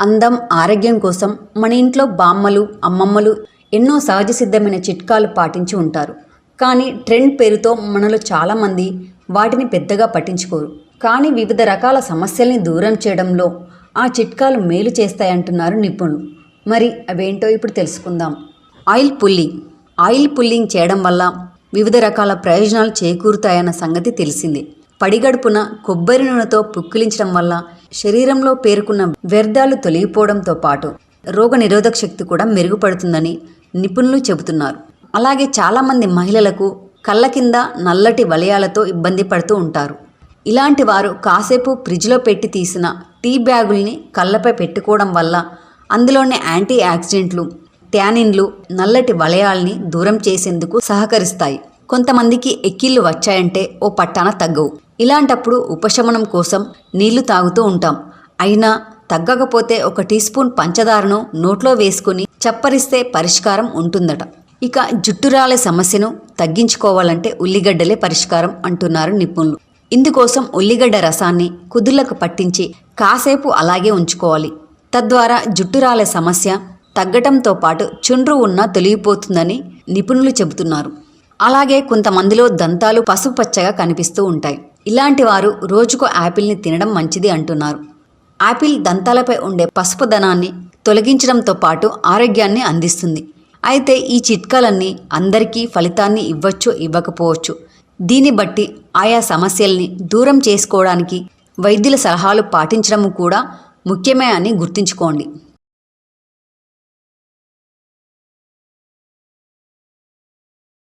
అందం ఆరోగ్యం కోసం మన ఇంట్లో బామ్మలు అమ్మమ్మలు ఎన్నో సహజ సిద్ధమైన చిట్కాలు పాటించి ఉంటారు. కానీ ట్రెండ్ పేరుతో మనలో చాలామంది వాటిని పెద్దగా పట్టించుకోరు. కానీ వివిధ రకాల సమస్యల్ని దూరం చేయడంలో ఆ చిట్కాలు మేలు చేస్తాయంటున్నారు నిపుణులు. మరి అవేంటో ఇప్పుడు తెలుసుకుందాం. Oil pulling. ఆయిల్ పుల్లింగ్ చేయడం వల్ల వివిధ రకాల ప్రయోజనాలు చేకూరుతాయన్న సంగతి తెలిసిందే. పడిగడుపున కొబ్బరి నూనెతో పుక్కిలించడం వల్ల శరీరంలో పేరుకున్న వ్యర్థాలు తొలగిపోవడంతో పాటు రోగ నిరోధక శక్తి కూడా మెరుగుపడుతుందని నిపుణులు చెబుతున్నారు. అలాగే చాలామంది మహిళలకు కళ్ళ కింద నల్లటి వలయాలతో ఇబ్బంది పడుతూ ఉంటారు. ఇలాంటి వారు కాసేపు ఫ్రిడ్జ్లో పెట్టి తీసిన టీ బ్యాగుల్ని కళ్ళపై పెట్టుకోవడం వల్ల అందులోని యాంటీ యాక్సిడెంట్లు ట్యానిన్లు నల్లటి వలయాల్ని దూరం చేసేందుకు సహకరిస్తాయి. కొంతమందికి ఎక్కిళ్ళు వచ్చాయంటే ఓ పట్టాన తగ్గవు. ఇలాంటప్పుడు ఉపశమనం కోసం నీళ్ళు తాగుతూ ఉంటాం. అయినా తగ్గకపోతే ఒక టీ స్పూన్ పంచదారను నోట్లో వేసుకుని చప్పరిస్తే పరిష్కారం ఉంటుందట. ఇక జుట్టురాలే సమస్యను తగ్గించుకోవాలంటే ఉల్లిగడ్డలే పరిష్కారం అంటున్నారు నిపుణులు. ఇందుకోసం ఉల్లిగడ్డ రసాన్ని కుదుళ్ళకు పట్టించి కాసేపు అలాగే ఉంచుకోవాలి. తద్వారా జుట్టు రాలే సమస్య తగ్గటంతో పాటు చుండ్రు ఉన్నా తొలగిపోతుందని నిపుణులు చెబుతున్నారు. అలాగే కొంతమందిలో దంతాలు పసుపచ్చగా కనిపిస్తూ ఉంటాయి. ఇలాంటి వారు రోజుకు యాపిల్ని తినడం మంచిది అంటున్నారు. యాపిల్ దంతాలపై ఉండే పసుపుదనాన్ని తొలగించడంతో పాటు ఆరోగ్యాన్ని అందిస్తుంది. అయితే ఈ చిట్కాలన్నీ అందరికీ ఫలితాన్ని ఇవ్వచ్చు ఇవ్వకపోవచ్చు. దీన్ని బట్టి ఆయా సమస్యల్ని దూరం చేసుకోవడానికి వైద్యుల సలహాలు పాటించడం కూడా ముఖ్యమే అని గుర్తుంచుకోండి.